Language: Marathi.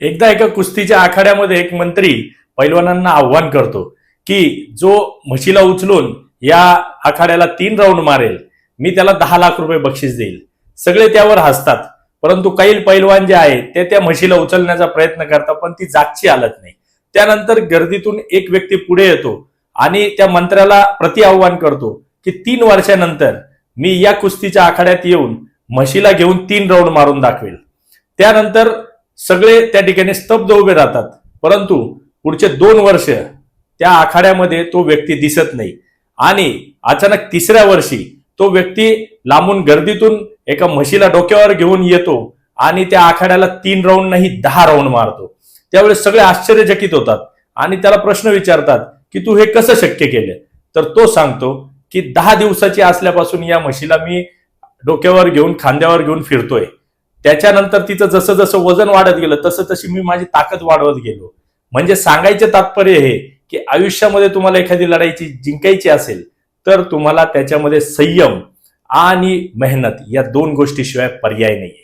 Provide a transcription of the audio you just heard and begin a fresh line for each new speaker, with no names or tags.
एकदा एका कुस्तीच्या आखाड्यामध्ये एक मंत्री पैलवानांना आव्हान करतो की जो म्हशीला उचलून या आखाड्याला तीन राऊंड मारेल मी त्याला दहा लाख रुपये बक्षीस देईल. सगळे त्यावर हसतात. परंतु काही पैलवान जे आहे ते त्या म्हशीला उचलण्याचा प्रयत्न करतात पण ती जागची हालत नाही. त्यानंतर गर्दीतून एक व्यक्ती पुढे येतो आणि त्या मंत्र्याला प्रति आव्हान करतो की तीन वर्षानंतर मी या कुस्तीच्या आखाड्यात येऊन म्हशीला घेऊन तीन राऊंड मारून दाखवेल. त्यानंतर सगळे त्या ठिकाणी स्तब्ध उभे राहतात. परंतु पुढचे दोन वर्ष त्या आखाड्यामध्ये तो व्यक्ती दिसत नाही. आणि अचानक तिसऱ्या वर्षी तो व्यक्ती लांबून गर्दीतून एका म्हशीला डोक्यावर घेऊन येतो आणि त्या आखाड्याला तीन राऊंड नाही दहा राऊंड मारतो. त्यावेळेस सगळे आश्चर्यचकित होतात आणि त्याला प्रश्न विचारतात की तू हे कसं शक्य केलं? तर तो सांगतो की दहा दिवसाची असल्यापासून या म्हशीला मी डोक्यावर घेऊन खांद्यावर घेऊन फिरतोय. त्याच्यानंतर तिचं जसं जसं वजन वाढत गेलं तसं तशी मी माझी ताकद वाढवत गेलो. म्हणजे सांगायचे तात्पर्य हे की आयुष्यामध्ये तुम्हाला एखादी लढाईची जिंकायची असेल तर तुम्हाला त्याच्यामध्ये संयम आणि मेहनत या दोन गोष्टीशिवाय पर्याय नाहीये.